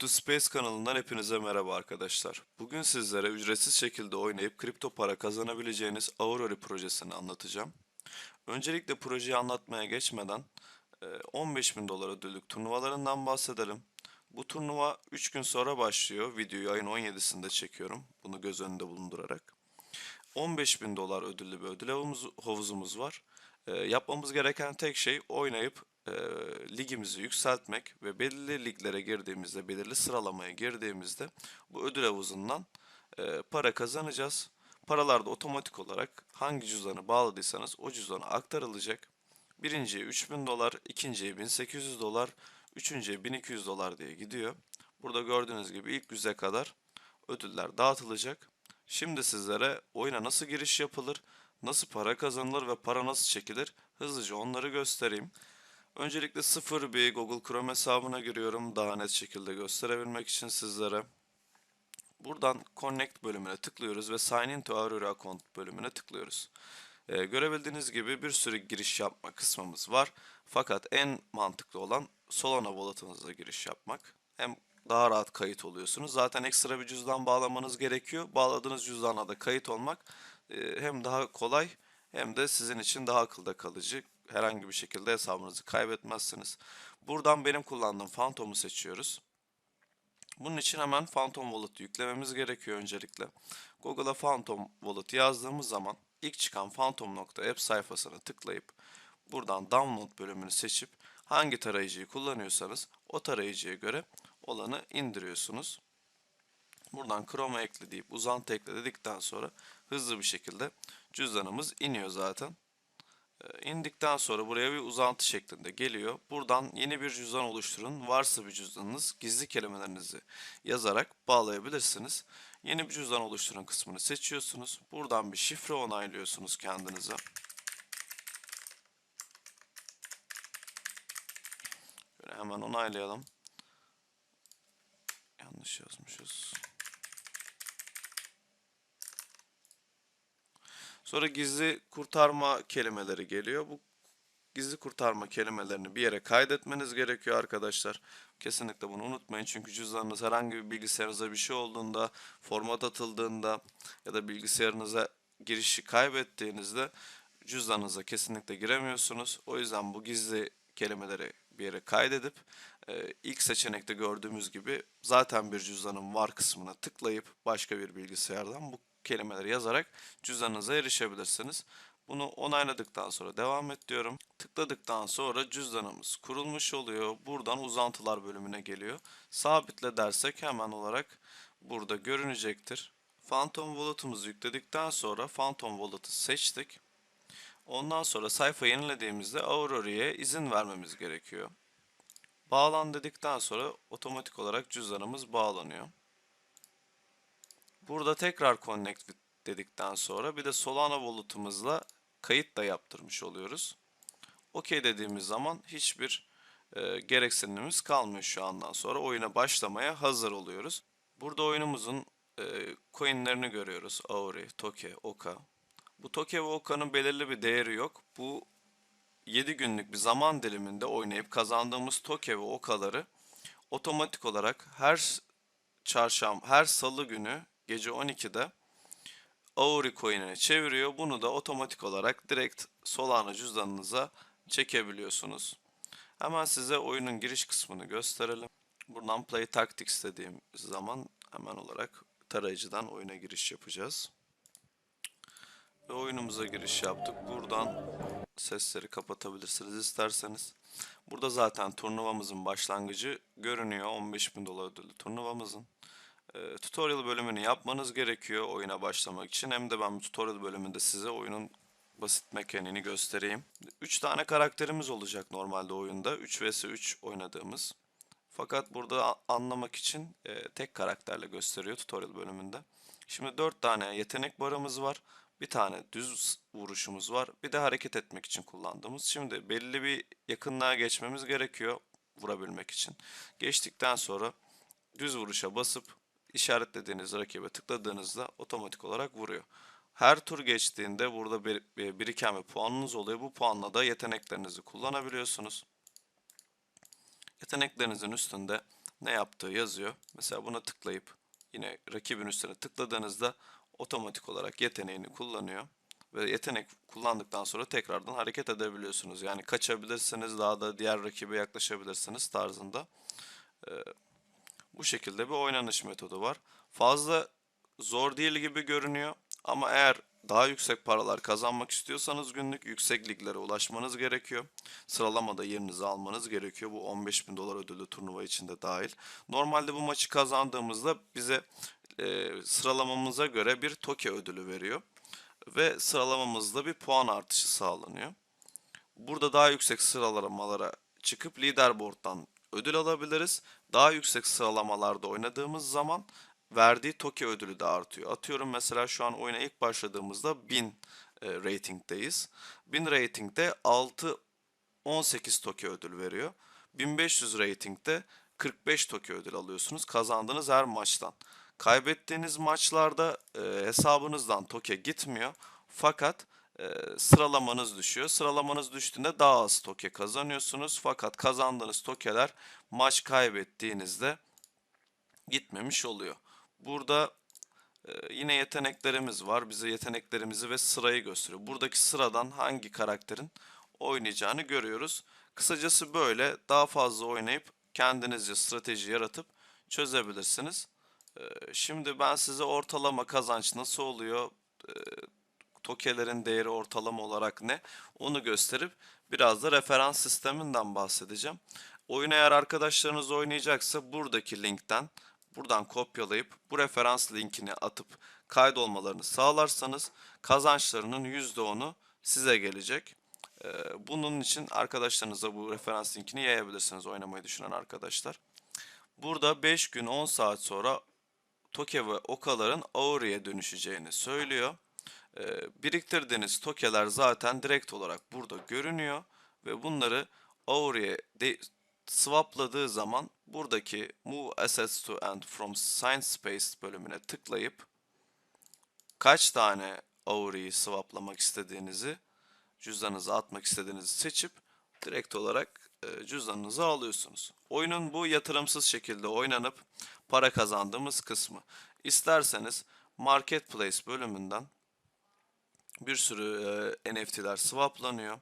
Crypto Space kanalından hepinize merhaba arkadaşlar. Bugün sizlere ücretsiz şekilde oynayıp kripto para kazanabileceğiniz Aurora projesini anlatacağım. Öncelikle projeyi anlatmaya geçmeden e, 15.000 dolar ödüllük turnuvalarından bahsedelim. Bu turnuva 3 gün sonra başlıyor. Videoyu ayın 17'sinde çekiyorum. Bunu göz önünde bulundurarak. 15.000 dolar ödüllü bir ödül havuzumuz, havuzumuz var. E, yapmamız gereken tek şey oynayıp e, ligimizi yükseltmek ve belirli liglere girdiğimizde, belirli sıralamaya girdiğimizde bu ödül havuzundan e, para kazanacağız. Paralar da otomatik olarak hangi cüzdanı bağladıysanız o cüzdana aktarılacak. Birinciye 3000 dolar, ikinciye 1800 dolar, üçüncüye 1200 dolar diye gidiyor. Burada gördüğünüz gibi ilk yüze kadar ödüller dağıtılacak. Şimdi sizlere oyuna nasıl giriş yapılır, nasıl para kazanılır ve para nasıl çekilir hızlıca onları göstereyim. Öncelikle sıfır bir Google Chrome hesabına giriyorum daha net şekilde gösterebilmek için sizlere. Buradan Connect bölümüne tıklıyoruz ve Sign in to Aurora Account bölümüne tıklıyoruz. Ee, görebildiğiniz gibi bir sürü giriş yapma kısmımız var. Fakat en mantıklı olan Solana wallet'ınıza giriş yapmak. Hem daha rahat kayıt oluyorsunuz. Zaten ekstra bir cüzdan bağlamanız gerekiyor. Bağladığınız cüzdana da kayıt olmak e, hem daha kolay hem de sizin için daha akılda kalıcı. Herhangi bir şekilde hesabınızı kaybetmezsiniz. Buradan benim kullandığım Phantom'u seçiyoruz. Bunun için hemen Phantom Wallet yüklememiz gerekiyor öncelikle. Google'a Phantom Wallet yazdığımız zaman ilk çıkan phantom.app sayfasına tıklayıp buradan download bölümünü seçip hangi tarayıcıyı kullanıyorsanız o tarayıcıya göre olanı indiriyorsunuz. Buradan Chrome'a ekle deyip uzantı ekle dedikten sonra hızlı bir şekilde cüzdanımız iniyor zaten. Ee, İndikten sonra buraya bir uzantı şeklinde geliyor. Buradan yeni bir cüzdan oluşturun. Varsa bir cüzdanınız gizli kelimelerinizi yazarak bağlayabilirsiniz. Yeni bir cüzdan oluşturun kısmını seçiyorsunuz. Buradan bir şifre onaylıyorsunuz kendinize. Şöyle hemen onaylayalım. Yanlış yazmışız. Sonra gizli kurtarma kelimeleri geliyor. Bu gizli kurtarma kelimelerini bir yere kaydetmeniz gerekiyor arkadaşlar. Kesinlikle bunu unutmayın çünkü cüzdanınız herhangi bir bilgisayarınıza bir şey olduğunda, format atıldığında ya da bilgisayarınıza girişi kaybettiğinizde cüzdanınıza kesinlikle giremiyorsunuz. O yüzden bu gizli kelimeleri bir yere kaydedip e, ilk seçenekte gördüğümüz gibi zaten bir cüzdanım var kısmına tıklayıp başka bir bilgisayardan bu kelimeleri yazarak cüzdanınıza erişebilirsiniz. Bunu onayladıktan sonra devam et diyorum. Tıkladıktan sonra cüzdanımız kurulmuş oluyor. Buradan uzantılar bölümüne geliyor. Sabitle dersek hemen olarak burada görünecektir. Phantom Wallet'ımızı yükledikten sonra Phantom Wallet'ı seçtik. Ondan sonra sayfa yenilediğimizde Aurora'ya izin vermemiz gerekiyor. Bağlan dedikten sonra otomatik olarak cüzdanımız bağlanıyor. Burada tekrar connect dedikten sonra bir de Solana wallet'ımızla kayıt da yaptırmış oluyoruz. OK dediğimiz zaman hiçbir e, gereksinimimiz kalmıyor şu andan sonra. Oyuna başlamaya hazır oluyoruz. Burada oyunumuzun e, coinlerini görüyoruz. Auri, Toke, Oka. Bu Toke ve Oka'nın belirli bir değeri yok. Bu 7 günlük bir zaman diliminde oynayıp kazandığımız Toke ve Oka'ları otomatik olarak her çarşamba, her salı günü gece 12'de Auri coin'ine çeviriyor. Bunu da otomatik olarak direkt Solana cüzdanınıza çekebiliyorsunuz. Hemen size oyunun giriş kısmını gösterelim. Buradan Play Tactics dediğim zaman hemen olarak tarayıcıdan oyuna giriş yapacağız. Ve oyunumuza giriş yaptık. Buradan sesleri kapatabilirsiniz isterseniz. Burada zaten turnuvamızın başlangıcı görünüyor. 15.000 dolar ödüllü turnuvamızın. E, tutorial bölümünü yapmanız gerekiyor oyuna başlamak için. Hem de ben bu tutorial bölümünde size oyunun basit mekaniğini göstereyim. 3 tane karakterimiz olacak normalde oyunda. 3 vs 3 oynadığımız. Fakat burada anlamak için e, tek karakterle gösteriyor tutorial bölümünde. Şimdi 4 tane yetenek barımız var. Bir tane düz vuruşumuz var. Bir de hareket etmek için kullandığımız. Şimdi belli bir yakınlığa geçmemiz gerekiyor vurabilmek için. Geçtikten sonra düz vuruşa basıp işaretlediğiniz rakibe tıkladığınızda otomatik olarak vuruyor. Her tur geçtiğinde burada bir, bir biriken bir puanınız oluyor. Bu puanla da yeteneklerinizi kullanabiliyorsunuz. Yeteneklerinizin üstünde ne yaptığı yazıyor. Mesela buna tıklayıp yine rakibin üstüne tıkladığınızda otomatik olarak yeteneğini kullanıyor. Ve yetenek kullandıktan sonra tekrardan hareket edebiliyorsunuz. Yani kaçabilirsiniz, daha da diğer rakibe yaklaşabilirsiniz tarzında. Bu şekilde bir oynanış metodu var. Fazla zor değil gibi görünüyor ama eğer daha yüksek paralar kazanmak istiyorsanız günlük yüksek liglere ulaşmanız gerekiyor. Sıralamada yerinizi almanız gerekiyor. Bu 15 bin dolar ödüllü turnuva içinde dahil. Normalde bu maçı kazandığımızda bize e, sıralamamıza göre bir toke ödülü veriyor. Ve sıralamamızda bir puan artışı sağlanıyor. Burada daha yüksek sıralamalara çıkıp leaderboard'dan ödül alabiliriz. Daha yüksek sıralamalarda oynadığımız zaman verdiği toke ödülü de artıyor. Atıyorum mesela şu an oyuna ilk başladığımızda 1000 e, ratingdeyiz. 1000 ratingde 6 18 toke ödül veriyor. 1500 ratingde 45 toke ödül alıyorsunuz kazandığınız her maçtan. Kaybettiğiniz maçlarda e, hesabınızdan toke gitmiyor. Fakat sıralamanız düşüyor. Sıralamanız düştüğünde daha az toke kazanıyorsunuz. Fakat kazandığınız tokeler maç kaybettiğinizde gitmemiş oluyor. Burada e, yine yeteneklerimiz var. Bize yeteneklerimizi ve sırayı gösteriyor. Buradaki sıradan hangi karakterin oynayacağını görüyoruz. Kısacası böyle daha fazla oynayıp kendinizce strateji yaratıp çözebilirsiniz. E, Şimdi ben size ortalama kazanç nasıl oluyor, e, tokelerin değeri ortalama olarak ne onu gösterip biraz da referans sisteminden bahsedeceğim. Oyun eğer arkadaşlarınız oynayacaksa buradaki linkten buradan kopyalayıp bu referans linkini atıp kaydolmalarını sağlarsanız kazançlarının %10'u size gelecek. Ee, Bunun için arkadaşlarınıza bu referans linkini yayabilirsiniz oynamayı düşünen arkadaşlar. Burada 5 gün 10 saat sonra toke ve okaların aura'ya dönüşeceğini söylüyor. Ee, biriktirdiğiniz tokeler zaten direkt olarak burada görünüyor ve bunları aura'ya de- swapladığı zaman buradaki Move Assets to and from Sign Space bölümüne tıklayıp kaç tane aura'yı swaplamak istediğinizi cüzdanınıza atmak istediğinizi seçip direkt olarak e, cüzdanınıza alıyorsunuz. Oyunun bu yatırımsız şekilde oynanıp para kazandığımız kısmı. İsterseniz Marketplace bölümünden bir sürü e, NFT'ler swaplanıyor.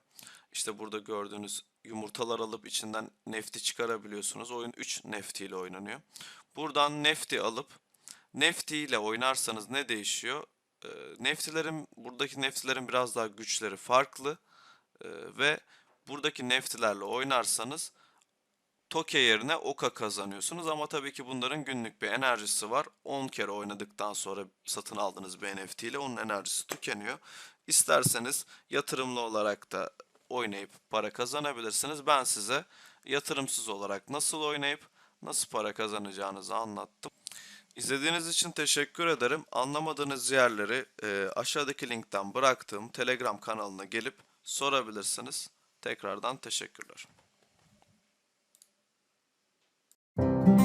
İşte burada gördüğünüz yumurtalar alıp içinden nefti çıkarabiliyorsunuz. Oyun 3 nefti ile oynanıyor. Buradan nefti alıp nefti ile oynarsanız ne değişiyor? E, neftilerin buradaki neftilerin biraz daha güçleri farklı E, ve buradaki neftilerle oynarsanız Toke yerine Oka kazanıyorsunuz ama tabii ki bunların günlük bir enerjisi var. 10 kere oynadıktan sonra satın aldığınız bir NFT ile onun enerjisi tükeniyor. İsterseniz yatırımlı olarak da oynayıp para kazanabilirsiniz. Ben size yatırımsız olarak nasıl oynayıp nasıl para kazanacağınızı anlattım. İzlediğiniz için teşekkür ederim. Anlamadığınız yerleri e, aşağıdaki linkten bıraktığım Telegram kanalına gelip sorabilirsiniz. Tekrardan teşekkürler. Thank you.